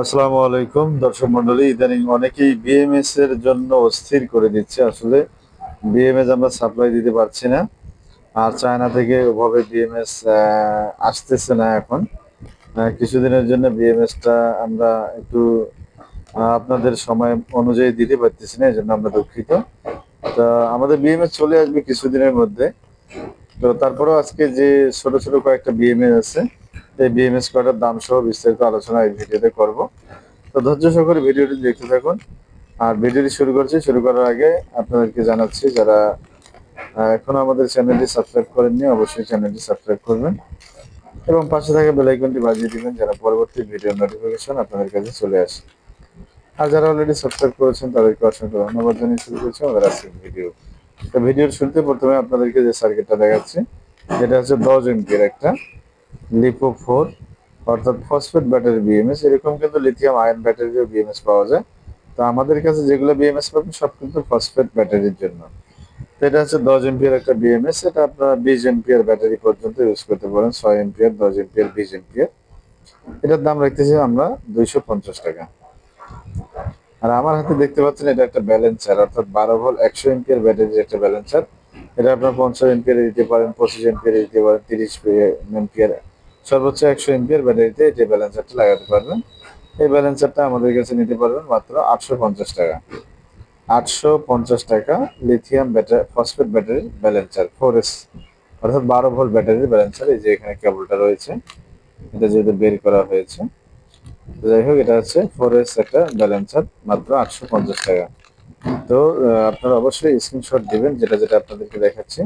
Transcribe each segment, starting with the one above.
আসসালামু আলাইকুম, দর্শক মন্ডলী ইদানিং অনেকেই বিএমএস এর জন্য অস্থির করে দিচ্ছে। আসলে বিএমএস আমরা সাপ্লাই দিতে পারছি না। আর চায়না থেকে ওভাবে বিএমএস আসতেছে না এখন। কিছুদিনের জন্য বিএমএসটা আমরা একটু আপনাদের সময় অনুযায়ী দিতে পারতেছি না এই জন্য আমরা দুঃখিত। তা আমাদের বিএমএস চলে আসবে কিছুদিনের মধ্যে। তো তারপরেও আজকে যে ছোট ছোট কয়েকটা বিএমএস আছে এই বিএমএস কয়টার দাম সহ বিস্তারিত আলোচনা এই ভিডিওতে করব। তো ধৈর্য সহকারে ভিডিওটি দেখতে থাকুন। আর ভিডিওটি শুরু করছি। শুরু করার আগে আপনাদেরকে জানাচ্ছি, যারা এখনও আমাদের চ্যানেলটি সাবস্ক্রাইব করেননি, অবশ্যই চ্যানেলটি সাবস্ক্রাইব করবেন। এবং পাশে থাকা বেল আইকনটি বাজিয়ে দিবেন যারা পরবর্তী ভিডিও নোটিফিকেশন আপনাদের কাছে চলে আসে। আর যারা অলরেডি সাবস্ক্রাইব করেছেন, তাদেরকে অসংখ্য ধন্যবাদ জানিয়ে শুরু করছি আমাদের আজকের ভিডিও। তো ভিডিওর শুরুতে প্রথমে আপনাদেরকে যে সার্কিটটা দেখাচ্ছি, যেটা হচ্ছে দশ এমপির একটা লিপো ফোর অর্থাৎ ফসফেট ব্যাটারি বিএমএস এরকম কিন্তু লিথিয়াম আয়ন ব্যাটারিও বিএমএস পাওয়া যায়। তো আমাদের কাছে যেগুলো বিএমএস পাবেন, সব কিন্তু ফসফেট ব্যাটারির জন্য। তো এটা হচ্ছে দশ এমপিয়ার একটা বিএমএস এটা আপনারা বিশ এমপিয়ার ব্যাটারি পর্যন্ত ইউজ করতে পারেন, ছয় এমপিয়ার দশ এমপিয়ার বিশ এমপিয়ার এটার দাম রাখতেছি আমরা দুইশো পঞ্চাশ টাকা। আর আমার হাতে দেখতে পাচ্ছেন এটা একটা ব্যালেন্সার অর্থাৎ বারো ভোল একশো এমপিয়ার ব্যাটারির একটা ব্যালেন্সার এটা আপনার পঞ্চাশ এমপিয়ার দিতে পারেন, পঁচিশ এমপিয়ার দিতে পারেন, তিরিশ এমপিয়ার সর্বোচ্চ একশো এমপিয়ার ব্যাটারিতে যে ব্যালেন্সারটা লাগাতে পারবেন, এই ব্যালেন্সারটা আমাদের কাছে নিতে পারবেন মাত্র আটশো পঞ্চাশ টাকা। আটশো পঞ্চাশ টাকা লিথিয়াম ব্যাটারি ফসফেট ব্যাটারির ব্যালেন্সার ফোর এস অর্থাৎ বারো ভোল্ট ব্যাটারির ব্যালেন্সার এই যে এখানে কেবলটা রয়েছে, এটা যেহেতু বের করা হয়েছে। যাই হোক, এটা হচ্ছে ফোর এস একটা ব্যালেন্সার মাত্র আটশো পঞ্চাশ টাকা। তো আপনারা অবশ্যই স্ক্রিনশট দিবেন, যেটা যেটা আপনাদেরকে দেখাচ্ছি।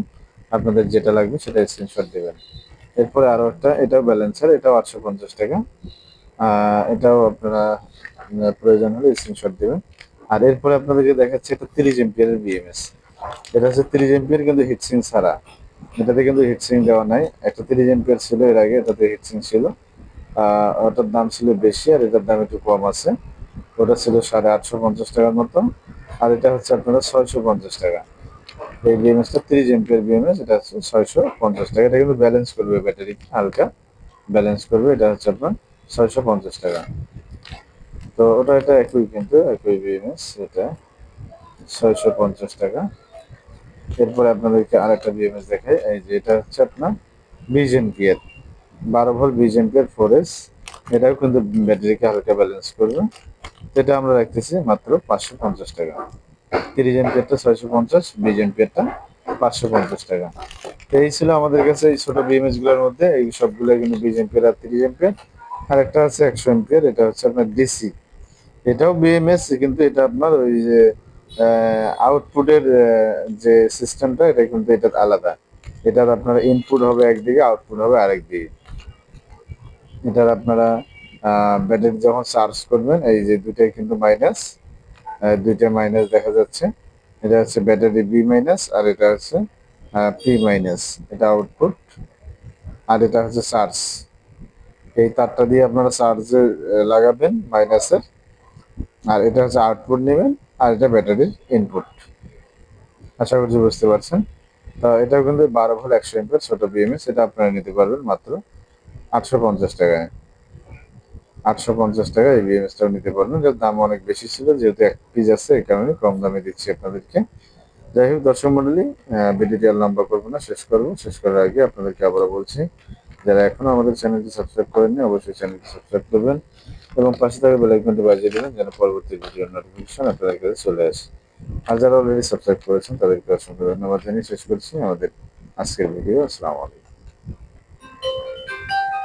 আপনাদের যেটা লাগবে সেটা স্ক্রিনশট দিবেন। এরপরে আরও একটা, এটাও ব্যালেন্সার এটাও আটশো পঞ্চাশ টাকা। এটাও আপনারা প্রয়োজন হলে স্ক্রিনশট দেবেন। আর এরপরে আপনাদেরকে দেখাচ্ছে এটা তিরিশ এমপিয়ারের বিএমএস এটা হচ্ছে তিরিশ এমপিয়ার কিন্তু হিটসিং ছাড়া। এটাতে কিন্তু হিটসিং দেওয়া নাই। একটা তিরিশ এমপিয়ার ছিল এর আগে, এটাতে হিটসিং ছিল। ওটার দাম ছিল বেশি আর এটার দাম একটু কম আছে। ওটা ছিল সাড়ে আটশো পঞ্চাশ টাকার মতো। আর এটা হচ্ছে আপনারা ছয়শো পঞ্চাশ টাকা। এই বিএমএসটা তিরিশ এমপিয়ার বিএমএস এটা হচ্ছে ছয়শো পঞ্চাশ টাকা। এটা কিন্তু ব্যালেন্স করবে ব্যাটারি হালকা। ব্যালেন্স করবে, এটা হচ্ছে আপনার ছয়শো পঞ্চাশ টাকা। তো ওটা এটা একই কিন্তু, একই বিএমএস এটা ছয়শো পঞ্চাশ টাকা। এরপরে আপনাদেরকে আরেকটা বিএমএস দেখাই। এই যে এটা হচ্ছে আপনার বিশ এমপিয়ার বারো ভোল্ট বিশ এমপিয়ার ফোর এস এটাও কিন্তু ব্যাটারিকে হালকা ব্যালেন্স করবে। এটা আমরা রাখতেছি মাত্র পাঁচশো পঞ্চাশ টাকা। তিরিশ এমপিয়ারটা ছয়শো পঞ্চাশ, বিশ এমপিয়ারটা পাঁচশো পঞ্চাশ টাকা। তো এই ছিল আমাদের কাছে এই ছোট বিএমএসগুলোর মধ্যে। এই সবগুলো কিন্তু বিশ এমপিয়ার আর তিরিশ এমপিয়ার আর একটা আছে একশো এমপিয়ার এটা হচ্ছে আপনার ডিসি এটাও বিএমএস কিন্তু এটা আপনার ওই যে আউটপুটের যে সিস্টেমটা এটা কিন্তু এটা আলাদা। এটার আপনার ইনপুট হবে একদিকে আউটপুট হবে আরেক দিকে। এটার আপনারা ব্যাটারি যখন চার্জ করবেন, এই যে দুটাই কিন্তু মাইনাস দুইটা মাইনাস দেখা যাচ্ছে। এটা হচ্ছে ব্যাটারি বি মাইনাস আর এটা হচ্ছে পি মাইনাস এটা আউটপুট আর এটা হচ্ছে চার্জ এই তারটা দিয়ে আপনারা চার্জে লাগাবেন মাইনাসের আর এটা হচ্ছে আউটপুট নেবেন আর এটা ব্যাটারির ইনপুট আশা করছি বুঝতে পারছেন? তো এটা কিন্তু বারো ভোল্ট একশো এমপের ছোট বিএমএস এটা আপনারা নিতে পারবেন মাত্র আটশো পঞ্চাশ টাকায়। আটশো পঞ্চাশ টাকা এই নিতে পারবেন। যার দাম অনেক বেশি ছিল, যেহেতু এক পিস আছে, এই কারণে কম দামে দিচ্ছি আপনাদেরকে। যাই হোক, দর্শক মন্ডলী ভিডিওটি আর লম্বা করব না, শেষ করব। শেষ করার আগে আপনাদেরকে আবারও বলছি, যারা এখনও আমাদের চ্যানেলটি সাবস্ক্রাইব করেননি, অবশ্যই চ্যানেলটি সাবস্ক্রাইব করবেন এবং পাশে থাকা বেল বাজিয়ে দেবেন, যেন পরবর্তী ভিডিও নোটিফিকেশন আপনাদের কাছে চলে আসে। আর যারা অলরেডি সাবস্ক্রাইব করেছেন, তাদেরকে অসংখ্য ধন্যবাদ জানিয়ে শেষ করছি। আমাদের আজকের ভিডিও, আসসালামু আলাইকুম।